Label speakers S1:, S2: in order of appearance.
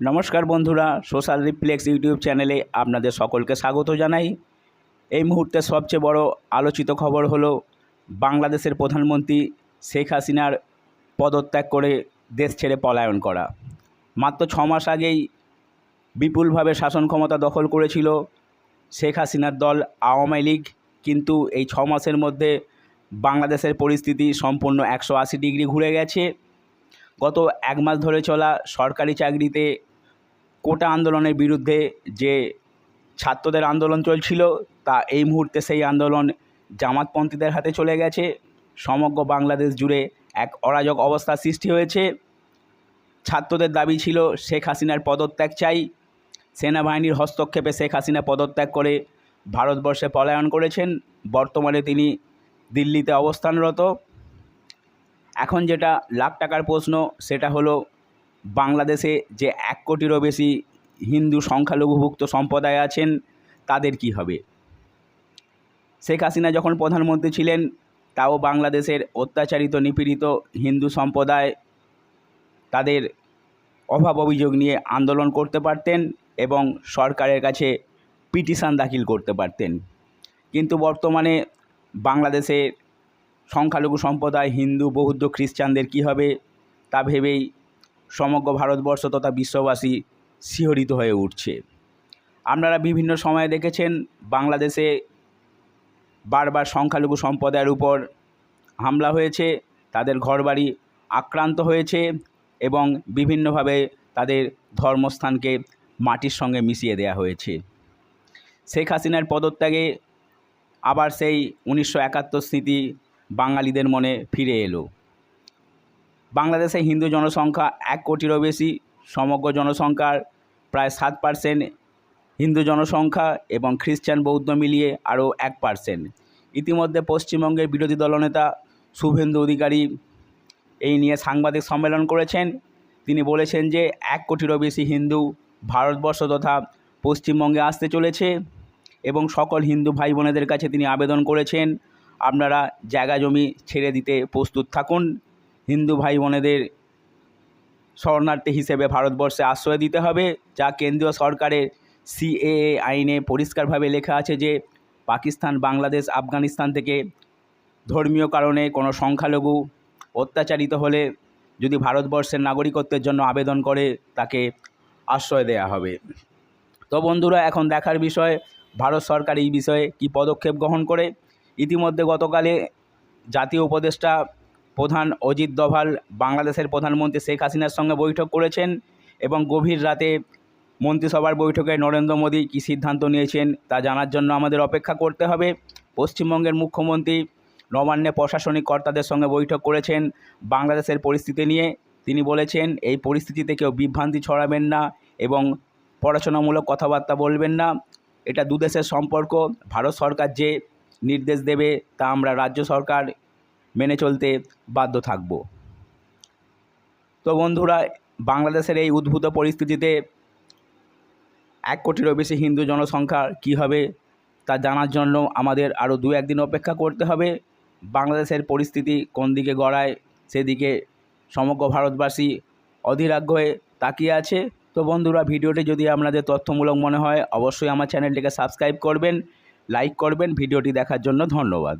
S1: নমস্কার বন্ধুরা, social reflex YouTube চ্যানেলে আপনাদের সকলকে স্বাগত জানাই। এই মুহূর্তে সবচেয়ে বড় আলোচিত খবর হলো বাংলাদেশের প্রধানমন্ত্রী শেখ হাসিনার পদত্যাগ করে দেশ ছেড়ে পলায়ন করা। মাত্র ছ মাস আগেই বিপুলভাবে শাসন ক্ষমতা দখল করেছিল শেখ হাসিনার দল আওয়ামী লীগ, কিন্তু এই ছ মাসের মধ্যে বাংলাদেশের পরিস্থিতি সম্পূর্ণ একশো আশি ডিগ্রি ঘুরে গেছে। গত এক মাস ধরে চলা সরকারি চাকরিতে কোটা আন্দোলনের বিরুদ্ধে যে ছাত্রদের আন্দোলন চলছিল, তা এই মুহূর্তে সেই আন্দোলন জামাতপন্থীদের হাতে চলে গেছে। সমগ্র বাংলাদেশ জুড়ে এক অরাজক অবস্থা সৃষ্টি হয়েছে। ছাত্রদের দাবি ছিল, শেখ হাসিনার পদত্যাগ চাই। সেনাবাহিনীর হস্তক্ষেপে শেখ হাসিনা পদত্যাগ করে ভারতবর্ষে পলায়ন করেছেন। বর্তমানে তিনি দিল্লিতে অবস্থানরত। এখন যেটা লাখ টাকার প্রশ্ন, সেটা হলো বাংলাদেশে যে এক কোটিরও বেশি হিন্দু সংখ্যালঘুভুক্ত সম্প্রদায় আছেন, তাদের কি হবে? শেখ হাসিনা যখন প্রধানমন্ত্রী ছিলেন, তাও বাংলাদেশের অত্যাচারিত, নিপীড়িত হিন্দু সম্প্রদায় তাদের অভাব অভিযোগ নিয়ে আন্দোলন করতে পারতেন এবং সরকারের কাছে পিটিশান দাখিল করতে পারতেন। কিন্তু বর্তমানে বাংলাদেশের সংখ্যালঘু সম্প্রদায়, হিন্দু, বৌদ্ধ, খ্রিস্টানদের কী হবে তা ভেবেই সমগ্র ভারতবর্ষ তথা বিশ্ববাসী শিহরিত হয়ে উঠছে। আপনারা বিভিন্ন সময়ে দেখেছেন বাংলাদেশে বারবার সংখ্যালঘু সম্প্রদায়ের উপর হামলা হয়েছে, তাদের ঘরবাড়ি আক্রান্ত হয়েছে এবং বিভিন্নভাবে তাদের ধর্মস্থানকে মাটির সঙ্গে মিশিয়ে দেওয়া হয়েছে। শেখ হাসিনার পদত্যাগে আবার সেই উনিশশো একাত্তর স্মৃতি বাঙালিদের মনে ফিরে এলো। বাংলাদেশে হিন্দু জনসংখ্যা এক কোটিরও বেশি, সমগ্র জনসংখ্যার প্রায় সাত পার্সেন্ট হিন্দু জনসংখ্যা এবং খ্রিস্টান বৌদ্ধ মিলিয়ে আরও এক পার্সেন্ট ইতিমধ্যে পশ্চিমবঙ্গের বিরোধী দলনেতা শুভেন্দু অধিকারী এই নিয়ে সাংবাদিক সম্মেলন করেছেন। তিনি বলেছেন যে এক কোটিরও বেশি হিন্দু ভারতবর্ষ তথা পশ্চিমবঙ্গে আসতে চলেছে এবং সকল হিন্দু ভাই বোনেদের কাছে তিনি আবেদন করেছেন আপনারা জায়গা জমি ছেড়ে দিতে প্রস্তুত থাকুন। হিন্দু ভাই বোনেদের শরণার্থী হিসেবে ভারতবর্ষে আশ্রয় দিতে হবে। যা কেন্দ্রীয় সরকারের সিএএ আইনে পরিষ্কারভাবে লেখা আছে যে, পাকিস্তান, বাংলাদেশ, আফগানিস্তান থেকে ধর্মীয় কারণে কোনো সংখ্যালঘু অত্যাচারিত হলে যদি ভারতবর্ষের নাগরিকত্বের জন্য আবেদন করে, তাকে আশ্রয় দেওয়া হবে। তো বন্ধুরা, এখন দেখার বিষয়, ভারত সরকার এই বিষয়ে কী পদক্ষেপ গ্রহণ করে? ইতিমধ্যে গতকালে জাতীয় উপদেষ্টা প্রধান অজিত দোভাল, বাংলাদেশের প্রধানমন্ত্রী শেখ হাসিনার সঙ্গে বৈঠক করেছেন এবং গভীর রাতে মন্ত্রিসভার বৈঠকে নরেন্দ্র মোদী কী সিদ্ধান্ত নিয়েছেন তা জানার জন্য আমাদের অপেক্ষা করতে হবে। পশ্চিমবঙ্গের মুখ্যমন্ত্রী নবান্নে প্রশাসনিক কর্তাদের সঙ্গে বৈঠক করেছেন। বাংলাদেশের পরিস্থিতি নিয়ে তিনি বলেছেন, এই পরিস্থিতিতে কেউ বিভ্রান্তি ছড়াবেন না এবং পড়াশোনামূলক কথাবার্তা বলবেন না। এটা দুদেশের সম্পর্ক। ভারত সরকার যে নির্দেশ দেবে তা আমরা রাজ্য সরকার মেনে চলতে বাধ্য থাকব। তো বন্ধুরা, বাংলাদেশের এই উদ্ভূত পরিস্থিতিতে এক কোটিরও বেশি হিন্দু জনসংখ্যা কী হবে তা জানার জন্য আমাদের আরও দু একদিন অপেক্ষা করতে হবে। বাংলাদেশের পরিস্থিতি কোন দিকে গড়ায় সেদিকে সমগ্র ভারতবাসী অধীরাগ্য হয়ে তাকিয়ে আছে। তো বন্ধুরা, ভিডিওটি যদি আপনাদের তথ্যমূলক মনে হয়, অবশ্যই আমার চ্যানেলটিকে সাবস্ক্রাইব করবেন। লাইক করবেন ভিডিওটি দেখার জন্য ধন্যবাদ।